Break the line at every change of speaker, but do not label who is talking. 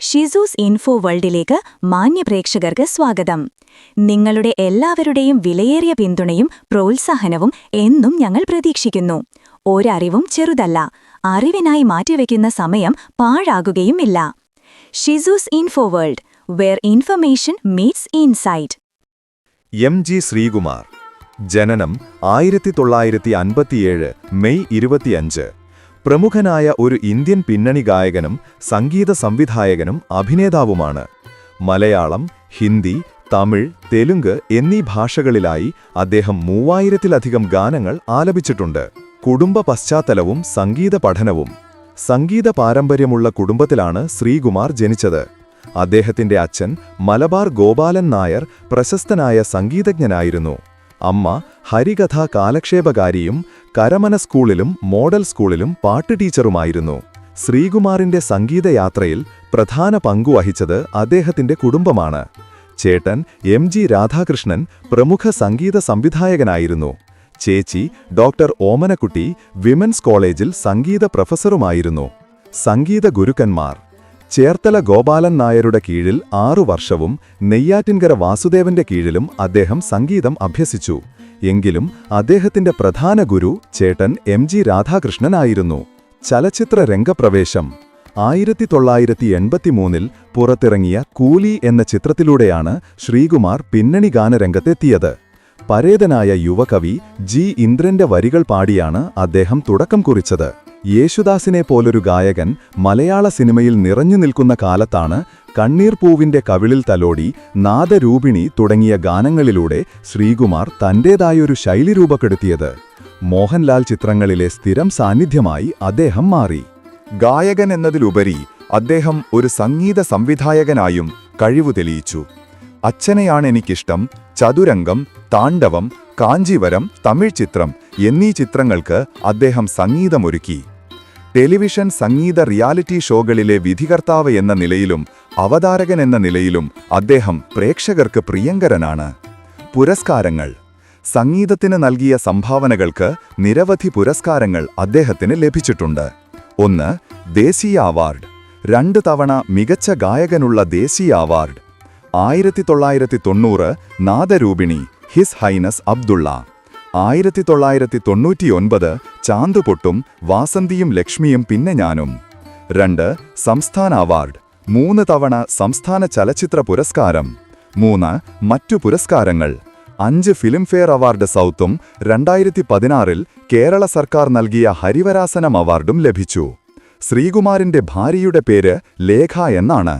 ഷിസൂസ് info വേൾഡിലേക്ക് മാന്യപ്രേക്ഷകർക്ക് സ്വാഗതം. നിങ്ങളുടെ എല്ലാവരുടെയും വിലയേറിയ പിന്തുണയും പ്രോത്സാഹനവും എന്നും ഞങ്ങൾ പ്രതീക്ഷിക്കുന്നു. ഒരറിവും ചെറുതല്ല അറിവിനായി മാറ്റിവെക്കുന്ന സമയം പാഴാകുകയുമില്ല. ഷിസൂസ് info world where information meets insight
M G Sreekumar ജനനം ആയിരത്തി തൊള്ളായിരത്തി അൻപത്തിയേഴ് മെയ് ഇരുപത്തിയഞ്ച്. പ്രമുഖനായ ഒരു ഇന്ത്യൻ പിന്നണി ഗായകനും സംഗീത സംവിധായകനും അഭിനേതാവുമാണ്. മലയാളം ഹിന്ദി തമിഴ് തെലുങ്ക് എന്നീ ഭാഷകളിലായി അദ്ദേഹം മൂവായിരത്തിലധികം ഗാനങ്ങൾ ആലപിച്ചിട്ടുണ്ട്. കുടുംബ പശ്ചാത്തലവും സംഗീത പഠനവും. സംഗീത പാരമ്പര്യമുള്ള കുടുംബത്തിലാണ് ശ്രീകുമാർ ജനിച്ചത്. അദ്ദേഹത്തിന്റെ അച്ഛൻ മലബാർ ഗോപാലൻ നായർ പ്രശസ്തനായ സംഗീതജ്ഞനായിരുന്നു. അമ്മ ഹരികഥാ കാലക്ഷേപകാരിയും കരമന സ്കൂളിലും മോഡൽ സ്കൂളിലും പാട്ട് ടീച്ചറുമായിരുന്നു. ശ്രീകുമാറിന്റെ സംഗീതയാത്രയിൽ പ്രധാന പങ്കുവഹിച്ചത് അദ്ദേഹത്തിന്റെ കുടുംബമാണ്. ചേട്ടൻ എം ജി രാധാകൃഷ്ണൻ പ്രമുഖ സംഗീത സംവിധായകനായിരുന്നു. ചേച്ചി ഡോക്ടർ ഓമനക്കുട്ടി വിമൻസ് കോളേജിൽ സംഗീത പ്രൊഫസറുമായിരുന്നു. സംഗീത ഗുരുക്കന്മാർ. ചേർത്തല ഗോപാലൻ നായരുടെ കീഴിൽ ആറു വർഷവും നെയ്യാറ്റിൻകര വാസുദേവന്റെ കീഴിലും അദ്ദേഹം സംഗീതം അഭ്യസിച്ചു. എങ്കിലും അദ്ദേഹത്തിന്റെ പ്രധാന ഗുരു ചേട്ടൻ എം ജി രാധാകൃഷ്ണനായിരുന്നു. ചലച്ചിത്ര രംഗപ്രവേശം. ആയിരത്തി തൊള്ളായിരത്തി എൺപത്തിമൂന്നിൽ പുറത്തിറങ്ങിയ കൂലി എന്ന ചിത്രത്തിലൂടെയാണ് ശ്രീകുമാർ പിന്നണി ഗാനരംഗത്തെത്തിയത്. പരേതനായ യുവകവി ജി ഇന്ദ്രന്റെ വരികൾ പാടിയാണ് അദ്ദേഹം തുടക്കം കുറിച്ചത്. യേശുദാസിനെ പോലൊരു ഗായകൻ മലയാള സിനിമയിൽ നിറഞ്ഞു നിൽക്കുന്ന കാലത്താണ് കണ്ണീർ പൂവിന്റെ കവിളിൽ തലോടി നാദരൂപിണി തുടങ്ങിയ ഗാനങ്ങളിലൂടെ ശ്രീകുമാർ തന്റേതായൊരു ശൈലി രൂപപ്പെടുത്തിയത്. മോഹൻലാൽ ചിത്രങ്ങളിലെ സ്ഥിരം സാന്നിധ്യമായി അദ്ദേഹം മാറി. ഗായകൻ എന്നതിലുപരി അദ്ദേഹം ഒരു സംഗീത സംവിധായകനായും കഴിവു തെളിയിച്ചു. അച്ഛനെയാണ് എനിക്കിഷ്ടം ചതുരംഗം താണ്ഡവം കാഞ്ചീവരം തമിഴ് ചിത്രം എന്നീ ചിത്രങ്ങൾക്ക് അദ്ദേഹം സംഗീതമൊരുക്കി. ടെലിവിഷൻ സംഗീത റിയാലിറ്റി ഷോകളിലെ വിധികർത്താവ് എന്ന നിലയിലും അവതാരകൻ എന്ന നിലയിലും അദ്ദേഹം പ്രേക്ഷകർക്ക് പ്രിയങ്കരനാണ്. പുരസ്കാരങ്ങൾ. സംഗീതത്തിന് നൽകിയ സംഭാവനകൾക്ക് നിരവധി പുരസ്കാരങ്ങൾ അദ്ദേഹത്തിന് ലഭിച്ചിട്ടുണ്ട്. ഒന്ന് ദേശീയ അവാർഡ്. രണ്ട് തവണ മികച്ച ഗായകനുള്ള ദേശീയ അവാർഡ്. ആയിരത്തി തൊള്ളായിരത്തി തൊണ്ണൂറ് നാദരൂപിണി ഹിസ് ഹൈനസ് അബ്ദുള്ള. ആയിരത്തി തൊള്ളായിരത്തി തൊണ്ണൂറ്റിയൊൻപത് ചാന്തുപൊട്ടും വാസന്തിയും ലക്ഷ്മിയും പിന്നെ ഞാനും. രണ്ട് സംസ്ഥാന അവാർഡ്. മൂന്ന് തവണ സംസ്ഥാന ചലച്ചിത്ര പുരസ്കാരം മൂന്ന് മറ്റു പുരസ്കാരങ്ങൾ അഞ്ച് ഫിലിംഫെയർ അവാർഡ് സൗത്തും രണ്ടായിരത്തി പതിനാറിൽ കേരള സർക്കാർ നൽകിയ ഹരിവരാസനം അവാർഡും ലഭിച്ചു. ശ്രീകുമാറിന്റെ ഭാര്യയുടെ പേര് ലേഖ എന്നാണ്.